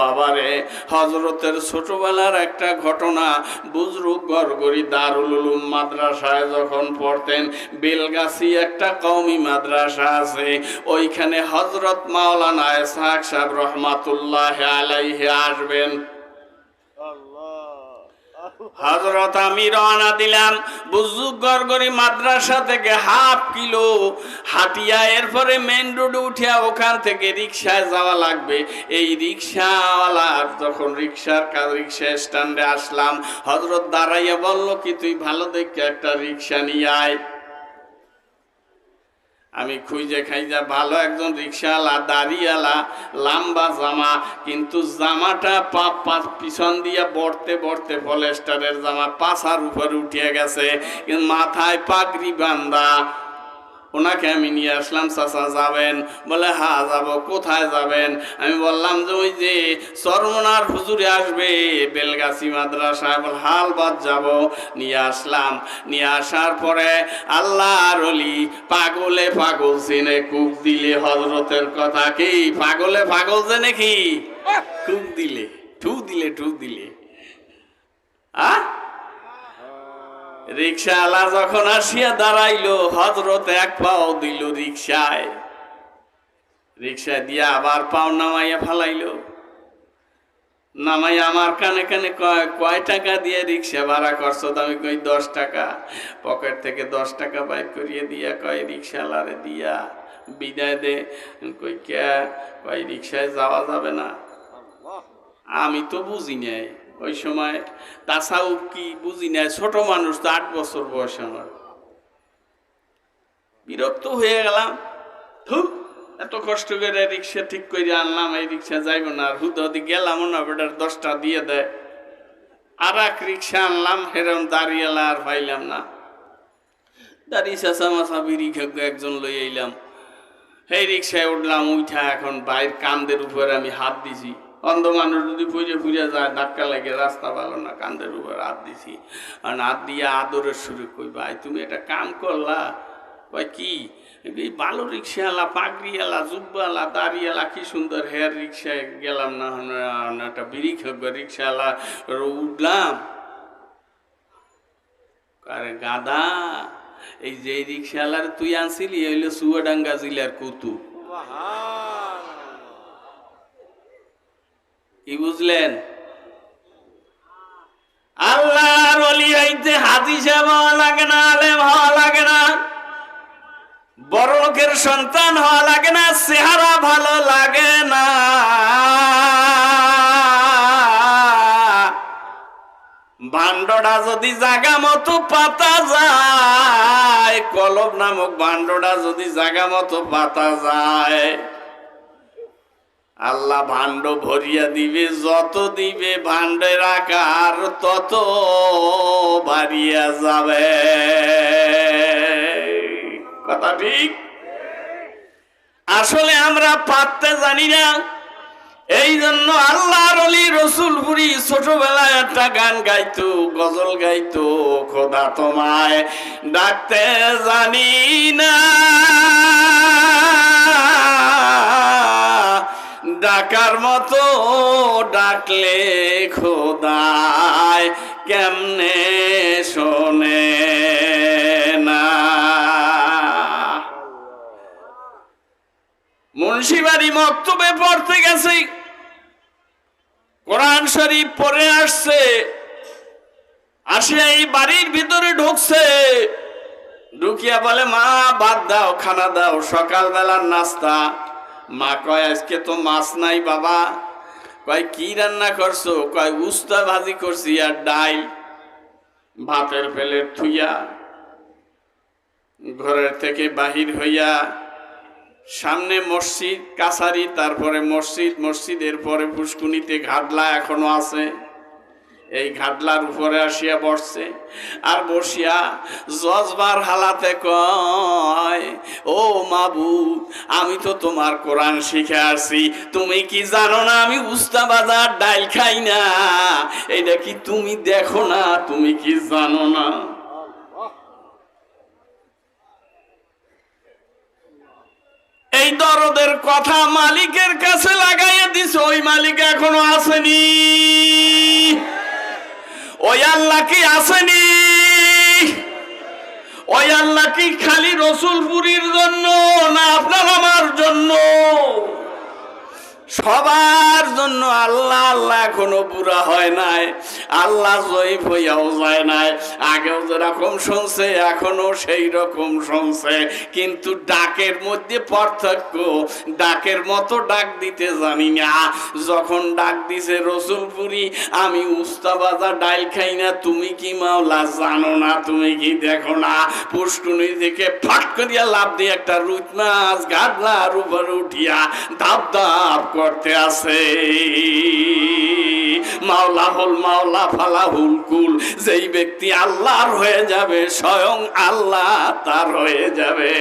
বাবারে হজরতের ছোটবেলার একটা ঘটনা বুজরুক গড়গড়ি দারুল উলুম মাদ্রাসায় যখন পড়তেন, বেলগাছি একটা কওমি মাদ্রাসা আছে, ওইখানে হজরত মাওলানা ইসহাক সাহেব রহমাতুল্লাহ আলাইহে আসবেন। হজরত আমি রওনা দিলাম। বুজুক গড়গড়ি মাদ্রাসা থেকে হাফ কিলো হাটিয়া এরপরে মেন রোডে উঠিয়া ওখান থেকে রিক্সায় যাওয়া লাগবে। এই রিক্সাওয়ালা যখন রিক্সার কাজ রিক্সা স্ট্যান্ডে আসলাম। হজরত দাঁড়াইয়া বলল, কি তুই ভালো দেখে একটা রিক্সা নিয়ে আয়। আমি খুঁজে খাইজা ভালো একজন রিক্সাওয়ালা দাড়িওয়ালা লাম্বা জামা, কিন্তু জামাটা পা পা পিছন দিয়া বড়তে বড়তে পলেস্টারের জামা পাশার উপরে উঠিয়ে গেছে মাথায় পাগড়ি বান্দা ওনাকে আমি নিয়ে আসলাম, চাচা যাবেন। বলে, হা, যাব, কোথায় যাবেন? আমি বললাম যে, ওই যে চরমনার হুজুরে আসবে, বেলগাছি মাদ্রাসায়। বল হালবাদ যাব। নিয়ে আসলাম। নিয়ে আসার পরে আল্লাহ রলি পাগলে পাগল চিনে কুক দিলে। হজরতের কথা কি? পাগলে পাগল চেনে কি? কুক দিলে, ঠু দিলে ঠু দিলে। আহ রিক্সাওয়ালা যখন আসিয়া দাঁড়াইলো হজরত এক পাও দিল রিক্সায়। রিক্সা দিয়া আবার পাও নামাইয়া ফালাইলো। নামাই আমার কানে কানে কয় কয় টাকা দিয়ে রিক্সা ভাড়া করছ? তো আমি কই দশ টাকা। পকেট থেকে দশ টাকা বাইক করিয়ে দিয়া কয় রিক্সাওয়ালারে দিয়া বিদায় দে। কই কে? কয় রিক্সায় যাওয়া যাবে না। আমি তো বুঝি নাই। ওই সময় তাছাও কি বুঝি নাই, ছোট মানুষ তো আট বছর বয়স আমার। বিরক্ত হয়ে গেলাম। ধু এত কষ্ট করে রিক্সা ঠিক করে আনলাম, এই রিক্সা যাইব না আর হুদ হুদি গেলাম না বেটার দশটা দিয়ে দেয়। আর এক রিক্সা আনলাম, হেরম দাঁড়িয়ে আর পাইলাম না। দাঁড়িয়ে চাষা মাছা বিড়ি একজন লই আইলাম। সেই রিক্সায় উঠলাম উঠা এখন বাইর কান্দের উপরে আমি হাত দিছি। অন্ধ মানুষ যদি ফুজে ফুজে যায়, ধাক্কা লাগে, রাস্তা ভালো না, কান্দের উপর হাত দিছি। আর হাত দিয়ে আদরের শুরু কই, ভাই, তুমি একটা কাম করলা? কয়, কি? এই ভালো রিক্সাওয়ালা, পাগড়িওয়ালা জুব্বালা দাড়িওয়ালা, কি সুন্দর হেয়ার রিক্সায় গেলাম না একটা খেয়ে রিক্সাওয়ালা উঠলাম। আরে গাদা এই যে রিক্সাওয়ালার তুই আনছিলি হইল সুয়াডাঙ্গা জিলার কুতু কি বুঝলেন? আল্লাহর অলি হইতে হাতি সাহেব লাগে না, আলেম হওয়া লাগে না। বড় লোকের সন্তান হওয়া লাগে না, চেহারা ভালো লাগে না। ভান্ডটা যদি জাগা মতো পাতা যায় কলব নামক ভান্ডটা যদি জাগা মতো পাতা যায়। আল্লাহ ভাণ্ড ভরিয়া দিবে, যত দিবে ভাণ্ডের আকার তত বাড়িয়া যাবে। কথা ঠিক? আসলে আমরা পাততে জানি না। এই জন্য আল্লাহর অলি রসুলপুরি ছোটবেলায় একটা গান গাইতো, গজল গাইতো, খোদা তোমায় ডাকতে জানি না। ডাকার মতো ডাকলে খোদায় কেমনে শোনে না? মুন্সিবাড়ি মক্তবে পড়তে গেছে। কোরআন শরীফ পড়ে আসছে। আসিয়া এই বাড়ির ভিতরে ঢুকছে। ঢুকিয়া বলে, মা, বাদ দাও, খানা দাও, সকালবেলার নাস্তা। মা কয়, আজকে তো মাছ নাই বাবা। কয়, কি রান্না করছ? কয়, উস্তা ভাজি করছি আর ডাই ভাতের প্লেট থুইয়া ঘরের থেকে বাহির হইয়া সামনে মসজিদ, কাছারি, তারপরে মসজিদ, মসজিদের পরে পুষ্কুনিতে ঘাটলা এখনও আছে। এই ঘাটলার উপরে আসিয়া বসছে আর বসিয়া জজবার হালাতে কয়, ও মাবু আমি তো তোমার কোরআন শিখে আসছি। তুমি কি জানো না আমি উস্তা বাজার ডাইল খাই না? এটা কি তুমি দেখো না? তুমি কি জানো না? এই দরদের কথা মালিকের কাছে লাগাইয়া দিছে, ওই মালিক এখনও আসেনি। ওই আল্লাহ কি আসেনি? ওই আল্লাহ কি খালি রসুলপুরীর জন্য না আপনার আমার জন্য? সবার জন্য আল্লাহ আল্লাহ এখনও বুড়া হয় নাই। আল্লাহ জয়ীফ হইয়াও যায় নাই। আগেও যেরকম শুনছে, এখনও সেই রকম শুনছে। কিন্তু ডাকের মধ্যে পার্থক্য, ডাকের মতো ডাক দিতে জানি না। যখন ডাক দিছে রসুলপুরি, আমি উস্তাবাজা ডাইল খাই না, তুমি কি মাওলা জানো না, তুমি কি দেখো না? পুষ্কুনি থেকে ফাট করিয়া লাভ দিয়ে একটা রুট মাছ গাডলার উপরে উঠিয়া দাব দাব করতে আছে। মাওলা হল মাওলা ফালা হুল কুল, যেই ব্যক্তি আল্লাহর হয়ে যাবে, স্বয়ং আল্লাহ তার হয়ে যাবে।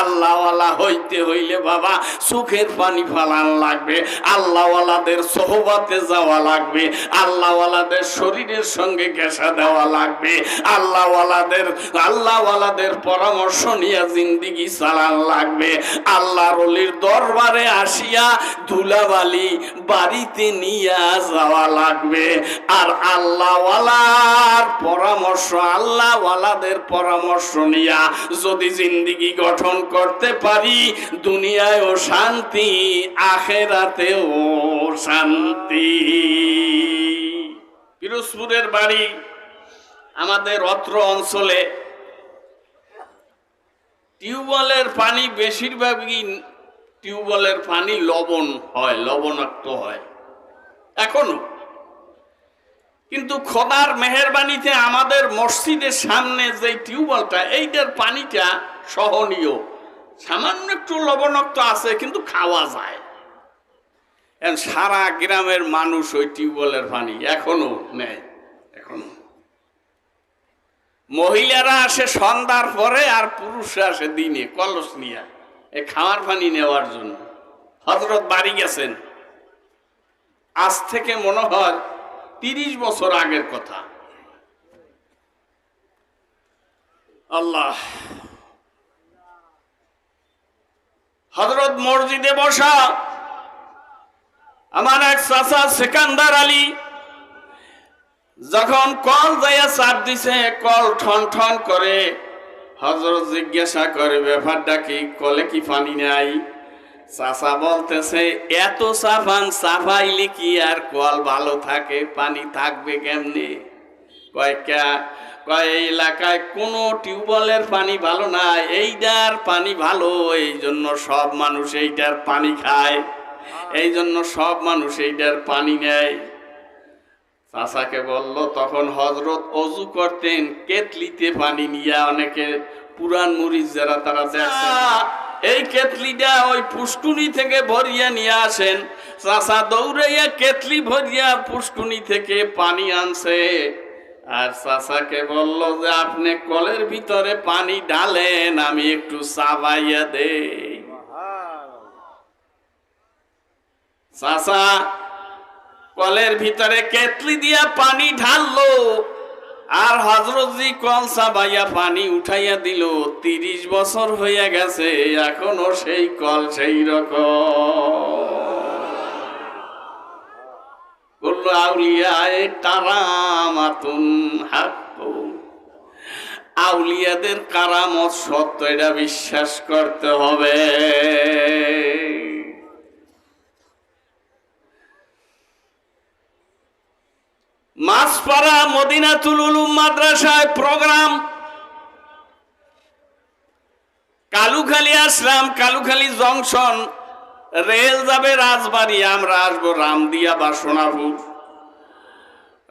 আল্লাহওয়ালা হইতে হইলে বাবা সুখের পানি ফালান লাগবে। আল্লাহওয়ালাদের সোহবাতে যাওয়া লাগবে। আল্লাহওয়ালাদের শরীরের সঙ্গে ঘেঁষা দেওয়া লাগবে। আল্লাহওয়ালাদের আল্লাহওয়ালাদের পরামর্শ নিয়ে জিন্দিগি চালান লাগবে। আল্লাহর অলির দরবারে আসিয়া ধুলাবালি বাড়িতে নিয়ে যাওয়া লাগবে। আর আল্লাহওয়ালার পরামর্শ, আল্লাহওয়ালাদের পরামর্শ নিয়া যদি জিন্দিগি গঠন করতে পারি, দুনিয়ায়ও শান্তি, আখেরাতেও শান্তি। পিরোজপুরের বাড়ি আমাদের অত্র অঞ্চলে। টিউবওয়েলের পানি বেশিরভাগই টিউবওয়েলের পানি লবণ হয়, লবণাক্ত হয়, এখনও। কিন্তু খোদার মেহরবানিতে আমাদের মসজিদের সামনে যে টিউবওয়েলটা, এইটার পানিটা সহনীয়। সামান্য একটু লবণাক্ত আছে, কিন্তু খাওয়া যায়। সারা গ্রামের মানুষ ওই টিউবওয়েলের পানি এখনও নেয়, এখনও। মহিলারা আসে সন্ধ্যার পরে আর পুরুষরা আসে দিনে, কলস নিয়ে, এই খাওয়ার পানি নেওয়ার জন্য। হজরত বাড়ি গেছেন। আজ থেকে মনে হয় তিরিশ বছর আগের কথা। আল্লাহ হজরত মসজিদে বসা আমার এক চাচা সেকান্দার আলী যখন কল যাইয়া চাপ দিছে, কল ঠন ঠন করে হজরত জিজ্ঞাসা করে, ব্যাপারটা কি? কলে কি পানি নাই? চাচা বলতেছে, এত সাফান সাফাইলে কি আর কল ভালো থাকে? পানি থাকবে কেমনে? কয় কা কয়? এই এলাকায় কোনো টিউবওয়েলের পানি ভালো না এইটার পানি ভালো এই জন্য সব মানুষ এইটার পানি খায়। এই জন্য সব মানুষ এইটার পানি নেয়। চাচাকে বলল তখন হজরত অজু করতেন কেতলিতে পানি নিয়ে অনেকে পুরান মরিচ যারা তারা দেখছেন। এই কেতলিটা ওই পুষ্কুনি থেকে ভরিয়া নিয়ে আসেন। চাচা দৌড়াইয়া কেতলি ভরিয়া পুষ্কুনি থেকে পানি আনছে। আর চাচাকে বলল যে, আপনি কলের ভিতরে পানি ডালেন আমি একটু চাবাইয়া দেই। চাচা, কলের ভিতরে কেতলি দিয়া পানি ঢাললো, আর হজরতজি কল সাবাইয়া পানি উঠাইয়া দিল। তিরিশ বছর হইয়া গেছে, এখনও সেই কল সেই রকম। আউলিয়ায় আউলিয়াদের কারামত সত্য, এটা বিশ্বাস করতে হবে। মাসপাড়া মদিনাতুল উলুম মাদ্রাসায় প্রোগ্রাম। কালুখালী আসলাম, কালুখালী জংশন। রেল যাবে রাজবাড়ি, আমরা আসব রামদিয়া বা সোনাপুর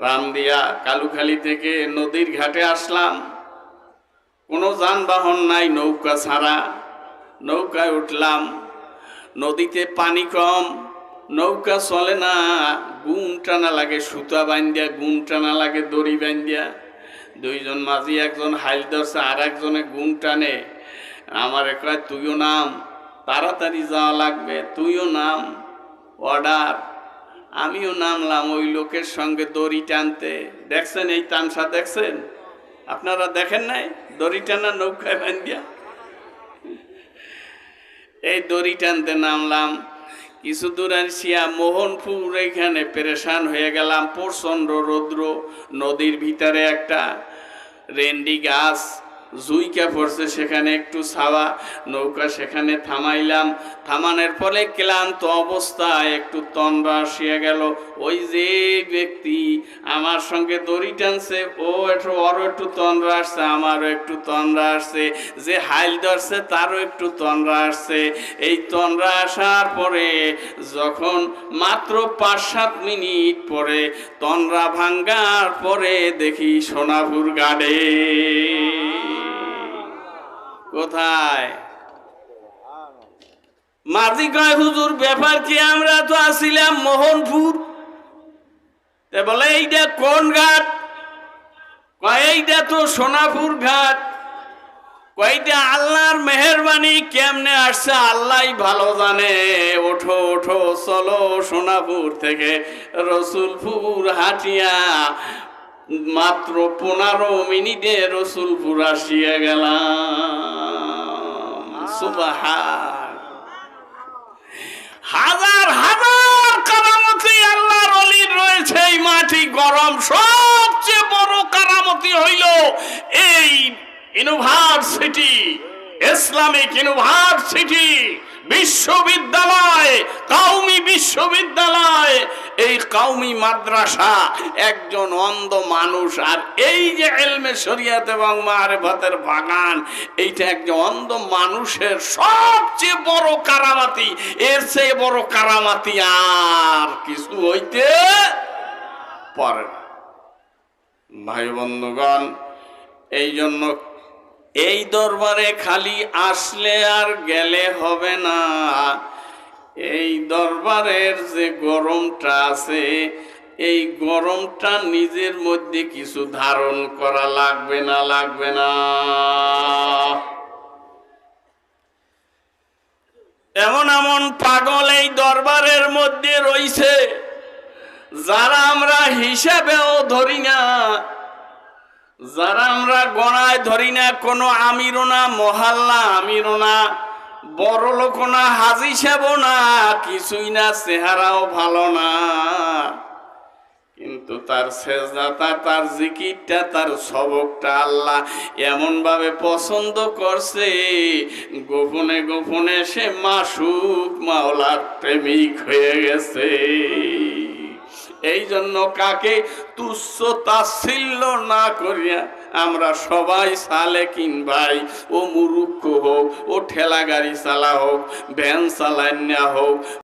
রামদিয়া, কালুখালি থেকে নদীর ঘাটে আসলাম। কোনো যানবাহন নাই নৌকা ছাড়া। নৌকায় উঠলাম। নদীতে পানি কম। নৌকা চলে না। গুম টানা লাগে, সুতা বান্ধিয়া, গুম টানা লাগে, দড়ি বান্ধিয়া। দুইজন মাঝি, একজন হাইল ধরছে আর একজনে গুম টানে। আমার কয় তুইও নাম। তাড়াতাড়ি যাওয়া লাগবে। তুইও নাম অর্ডার আমিও নামলাম ওই লোকের সঙ্গে দড়ি টানতে। দেখছেন এই তামসা দেখছেন? আপনারা দেখেন নাই? দড়ি টানা নৌকায় বান্ধিয়া এই দড়ি টানতে নামলাম। কিছু দূর আসিয়া মোহনপুর এখানে পেরেশান হয়ে গেলাম। প্রচণ্ড রৌদ্র, নদীর ভিতরে একটা রেন্ডি গাছ। জুইকা পড়ছে, সেখানে একটু ছাওয়া, নৌকা সেখানে থামাইলাম। থামানোর ফলে ক্লান্ত অবস্থায় একটু তন্দ্রা আসিয়া গেল। ওই যে ব্যক্তি আমার সঙ্গে দড়ি টানছে, ও একটু, ওরও একটু তন্দ্রা আসছে, আমারও একটু তন্দ্রা আসছে। যে হাইল ধরছে, তারও একটু তন্দ্রা আসছে। এই তন্দ্রা আসার পরে যখন মাত্র পাঁচ সাত মিনিট পরে তন্দ্রা ভাঙ্গার পরে দেখি সোনাপুর গাড়ে কোথায়? মাঝি কয়, হুজুর, ব্যাপার কি? আমরা তো আসিলাম মোহনপুর। বলে এইটা কোন ঘাট? এইটা তো সোনাপুর ঘাট। কয়টা আল্লাহর মেহরবানি কেমনে আসছে? আল্লাহ ভালো জানে। ওঠো ওঠো, চলো সোনাপুর থেকে রসুলপুর হাটিয়া। মাত্র পনেরো মিনিটে রসুলপুর আসিয়া গেলাম। হাজার হাজার কারামতি আল্লাহর অলির রয়েছে এই মাটি গরম। সবচেয়ে বড় কারামতি হইল এই ইউনিভার্সিটি, ইসলামিক ইউনিভার্সিটি, বিশ্ববিদ্যালয়, কাউমি বিশ্ববিদ্যালয় এই কাউমি মাদ্রাসা একজন অন্ধ মানুষ, আর এই যে এলমে শরিয়াত এবং মারেফতের বাগান, এইটা একজন অন্ধ মানুষের সবচেয়ে বড় কারামাতি। এর চেয়ে বড় কারামাতি আর কিছু হইতে পারে ভাই বন্ধুগণ এই জন্য এই দরবারে খালি আসলে আর গেলে হবে না। এই দরবারের যে গরমটা আছে, এই গরমটা নিজের মধ্যে কিছু ধারণ করা লাগবে না লাগবে না। এমন এমন পাগল এই দরবারের মধ্যে রইছে, যারা আমরা হিসাবেও ধরি না। যারা আমরা গণায় ধরি না, কোনো আমিরও না, মহাল্লা আমিরও না। বড় লোক না, হাজি সাহেব না, কিছুই না, চেহারাও ভালো না। কিন্তু তার সেজদাতা তার জিকিরটা, তার সবকটা আল্লাহ এমন ভাবে পছন্দ করছে, গোপনে গোপনে সে মাসুক মাওলার প্রেমিক হয়ে গেছে। এই জন্য কাকে তুচ্ছ তাচ্ছিল্য না করিয়া আমরা সবাই সালে কিন ভাই, ও মুরুক্ষ হোক, ও ঠেলা গাড়ি চালা হোক, ভ্যান চালান্যা হোক।